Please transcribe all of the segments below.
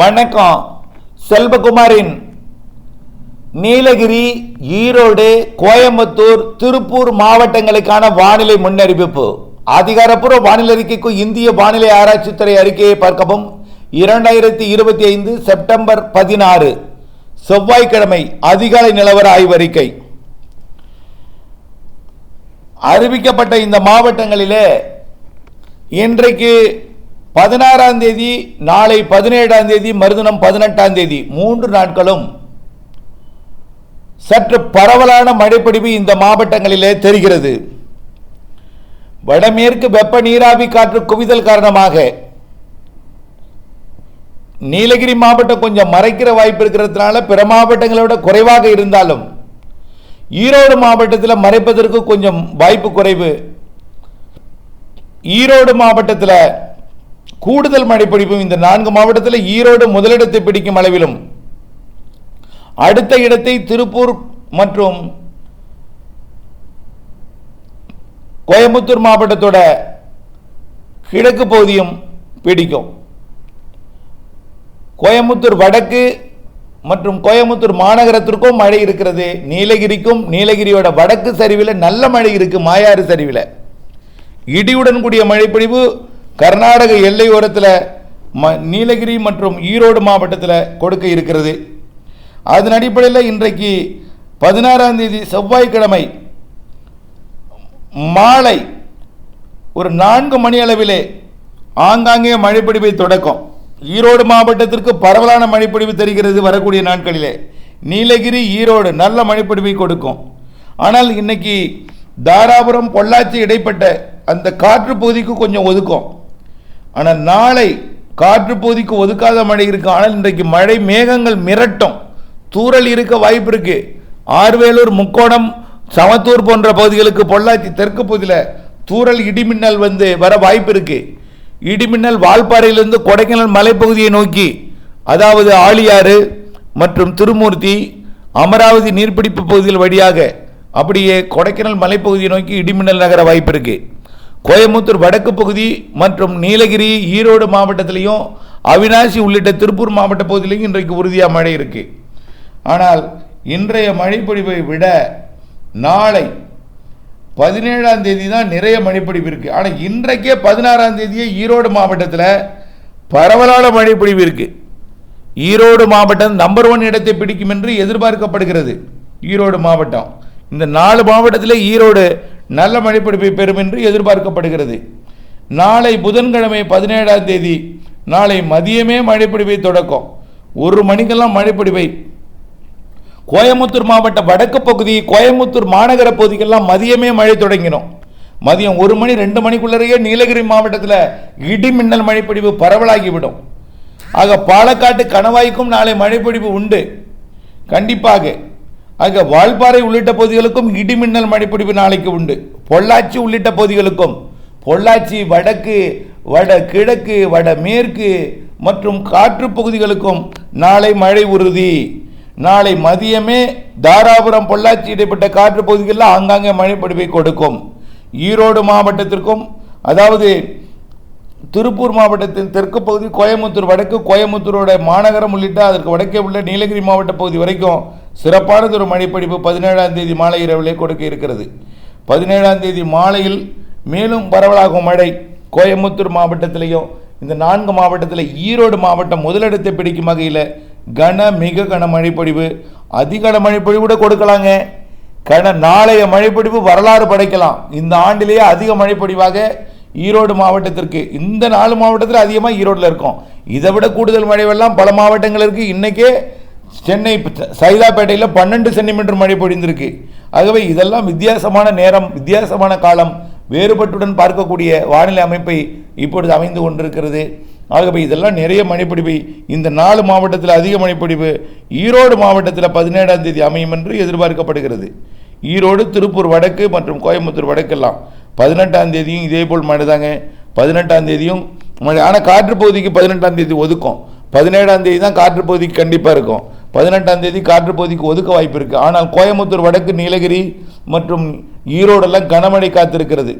வணக்கம். செல்வகுமாரின் நீலகிரி ஈரோடு கோயம்புத்தூர் திருப்பூர் மாவட்டங்களுக்கான வானிலை முன்னறிவிப்பு. அதிகாரப்பூர்வ வானிலை அறிக்கைக்கு இந்திய வானிலை ஆராய்ச்சித்துறை அறிக்கையை பார்க்கவும். இரண்டாயிரத்தி இருபத்தி ஐந்து செப்டம்பர் பதினாறு செவ்வாய்க்கிழமை அதிகாலை நிலவர ஆய்வறிக்கை அறிவிக்கப்பட்ட இந்த மாவட்டங்களிலே இன்றைக்கு பதினாறாம் தேதி நாளை பதினேழாம் தேதி மறுதினம் பதினெட்டாம் தேதி மூன்று நாட்களும் சற்று பரவலான மழைப்பிடிவு இந்த மாவட்டங்களிலே தெரிகிறது. வடமேற்கு வெப்ப நீராவி காற்று குவிதல் காரணமாக நீலகிரி மாவட்டம் கொஞ்சம் மறைக்கிற வாய்ப்பு இருக்கிறதுனால பிற மாவட்டங்களை விட குறைவாக இருந்தாலும் ஈரோடு மாவட்டத்தில் மறைப்பதற்கு கொஞ்சம் வாய்ப்பு குறைவு. ஈரோடு மாவட்டத்தில் கூடுதல் மழைப்பிடிப்பும் இந்த நான்கு மாவட்டத்தில் ஈரோடு முதலிடத்தை பிடிக்கும் அளவிலும். அடுத்த இடத்தை திருப்பூர் மற்றும் கோயம்புத்தூர் மாவட்டத்தோட கிழக்கு பகுதியும் பிடிக்கும். கோயம்புத்தூர் வடக்கு மற்றும் கோயம்புத்தூர் மாநகரத்திற்கும் மழை இருக்கிறது. நீலகிரிக்கும் நீலகிரியோட வடக்கு சரிவில் நல்ல மழை இருக்கு மாயாறு சரிவில். இடியுடன் கூடிய மழைப்பொழிவு கர்நாடக எல்லையோரத்தில் ம நீலகிரி மற்றும் ஈரோடு மாவட்டத்தில் கொடுக்க இருக்கிறது. அதன் அடிப்படையில் இன்றைக்கு பதினாறாம் தேதி செவ்வாய்க்கிழமை மாலை ஒரு நான்கு மணி அளவிலே ஆங்காங்கே மழைப்பிடிவை தொடக்கம். ஈரோடு மாவட்டத்திற்கு பரவலான மழைப்பிடிவு தெரிகிறது வரக்கூடிய நாட்களிலே. நீலகிரி ஈரோடு நல்ல மழைப்பிடிவை கொடுக்கும். ஆனால் இன்னைக்கு தாராபுரம் பொள்ளாச்சி இடைப்பட்ட அந்த காற்று பகுதிக்கு கொஞ்சம் ஒதுக்கும். ஆனால் நாளை காற்று பகுதிக்கு ஒதுக்காத மழை இருக்கு. ஆனால் இன்றைக்கு மழை மேகங்கள் மிரட்டும். தூரல் இருக்க வாய்ப்பு இருக்கு. ஆர்வேலூர் முக்கோணம் சமத்தூர் போன்ற பகுதிகளுக்கு பொள்ளாச்சி தெற்கு பகுதியில் தூரல் இடிமின்னல் வந்து வர வாய்ப்பு இருக்கு. இடிமின்னல் வால்பாறையிலிருந்து கொடைக்கானல் மலைப்பகுதியை நோக்கி அதாவது ஆழியாறு மற்றும் திருமூர்த்தி அமராவதி நீர்பிடிப்பு பகுதிகள் வழியாக அப்படியே கொடைக்கானல் மலைப்பகுதியை நோக்கி இடிமின்னல் நகர வாய்ப்பு இருக்குது கோயம்புத்தூர் வடக்கு பகுதி மற்றும் நீலகிரி ஈரோடு மாவட்டத்திலையும் அவினாசி உள்ளிட்ட திருப்பூர் மாவட்ட பகுதியிலையும் இன்றைக்கு உறுதியாக மழை இருக்கு. ஆனால் இன்றைய மழைப்பொழிவை விட நாளை பதினேழாம் தேதி தான் நிறைய மழைப்பொழிவு இருக்கு. ஆனால் இன்றைக்கே பதினாறாம் தேதியே ஈரோடு மாவட்டத்தில் பரவலான மழைப்பொழிவு இருக்கு. ஈரோடு மாவட்டம் நம்பர் ஒன் இடத்தை பிடிக்கும் என்று எதிர்பார்க்கப்படுகிறது. ஈரோடு மாவட்டம். இந்த நாலு மாவட்டத்தில் ஈரோடு நல்ல மழைப்பிடிப்பை பெறும் என்று எதிர்பார்க்கப்படுகிறது. நாளை புதன்கிழமை பதினேழாம் தேதி நாளை மதியமே மழைப்பிடிப்பை தொடக்கம். ஒரு மணிக்கெல்லாம் மழைப்பிடிப்பை. கோயம்புத்தூர் மாவட்ட வடக்கு பகுதி கோயம்புத்தூர் மாநகர பகுதிக்கெல்லாம் மதியமே மழை தொடங்கினோம். மதியம் ஒரு மணி ரெண்டு மணிக்குள்ளரையே நீலகிரி மாவட்டத்தில் இடி மின்னல் மழைப்பிடிவு பரவலாகிவிடும். ஆக பாலக்காட்டு கணவாய்க்கும் நாளை மழைப்பிடிவு உண்டு. கண்டிப்பாக ஆக வால்பாறை உள்ளிட்ட பகுதிகளுக்கும் இடிமின்னல் மழைப்பிடிப்பு நாளைக்கு உண்டு. பொள்ளாச்சி உள்ளிட்ட பகுதிகளுக்கும் பொள்ளாச்சி வடக்கு வட கிழக்கு வட மேற்கு மற்றும் காற்று பகுதிகளுக்கும் நாளை மழை உறுதி. நாளை மதியமே தாராபுரம் பொள்ளாச்சி இடைப்பட்ட காற்று பகுதிகளில் ஆங்காங்கே மழைப்பிடிப்பை கொடுக்கும். ஈரோடு மாவட்டத்திற்கும் அதாவது திருப்பூர் மாவட்டத்தின் தெற்கு பகுதி கோயம்புத்தூர் வடக்கு கோயம்புத்தூரோட மாநகரம் உள்ளிட்ட அதற்கு வடக்கே உள்ள நீலகிரி மாவட்ட பகுதி வரைக்கும் சிறப்பானது ஒரு மழைப்படிப்பு பதினேழாம் தேதி மாலை இரவிலே கொடுக்க இருக்கிறது. பதினேழாம் தேதி மாலையில் மேலும் பரவலாகும் மழை கோயம்புத்தூர் மாவட்டத்திலையும் இந்த நான்கு மாவட்டத்தில் ஈரோடு மாவட்டம் முதலிடத்தை பிடிக்கும் வகையில் கன மிக கன மழைப்பொழிவு அதிகன மழைப்பொழிவு கூட கொடுக்கலாங்க. கன நாளைய மழைப்பொழிவு வரலாறு படைக்கலாம். இந்த ஆண்டிலேயே அதிக மழைப்பொழிவாக ஈரோடு மாவட்டத்திற்கு இந்த நாலு மாவட்டத்தில் அதிகமாக ஈரோட்டில் இருக்கும். இதை விட கூடுதல் மழை வெள்ளம் பல மாவட்டங்கள் இருக்குது இன்றைக்கே சென்னை சைதாப்பேட்டையில் பன்னெண்டு சென்டிமீட்டர் மழை பொழிந்திருக்கு. ஆகவே இதெல்லாம் வித்தியாசமான நேரம் வித்தியாசமான காலம் வேறுபட்டுடன் பார்க்கக்கூடிய வானிலை அமைப்பை இப்பொழுது அமைந்து கொண்டிருக்கிறது. ஆகவே இதெல்லாம் நிறைய மழைப்பிடிப்பு இந்த நாலு மாவட்டத்தில் அதிக மழைப்பிடிப்பு ஈரோடு மாவட்டத்தில் பதினேழாம் தேதி அமையும் என்று எதிர்பார்க்கப்படுகிறது. ஈரோடு திருப்பூர் வடக்கு மற்றும் கோயம்புத்தூர் வடக்கெல்லாம் பதினெட்டாம் தேதியும் இதே போல் மழை தாங்க பதினெட்டாம் தேதியும் மழை ஆனால் காற்று பகுதிக்கு பதினெட்டாம் தேதி ஒதுக்கும். பதினேழாம் தேதி தான் காற்றுப்பகுதிக்கு கண்டிப்பாக இருக்கும். பதினெட்டாம் தேதி காற்று ஒதுக்க வாய்ப்பு இருக்குது ஆனால் கோயம்புத்தூர் வடக்கு நீலகிரி மற்றும் ஈரோடெல்லாம் கனமழை காத்திருக்கிறது.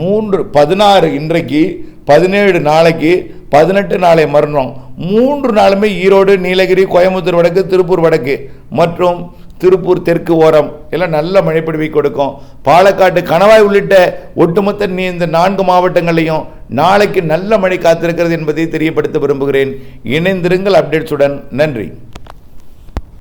மூன்று பதினாறு இன்றைக்கு பதினேழு நாளைக்கு பதினெட்டு நாளை மறுநாள். மூன்று நாளுமே ஈரோடு நீலகிரி கோயம்புத்தூர் வடக்கு திருப்பூர் வடக்கு மற்றும் திருப்பூர் தெற்கு ஓரம். எல்லாம் நல்ல மழைப்பிடிவை கொடுக்கும். பாலக்காட்டு கணவாய் உள்ளிட்ட ஒட்டுமொத்த நீ இந்த நான்கு மாவட்டங்களையும் நாளைக்கு நல்ல மழை காத்திருக்கிறது என்பதை தெரியப்படுத்த விரும்புகிறேன். இணைந்திருங்கள் அப்டேட்ஸுடன். நன்றி.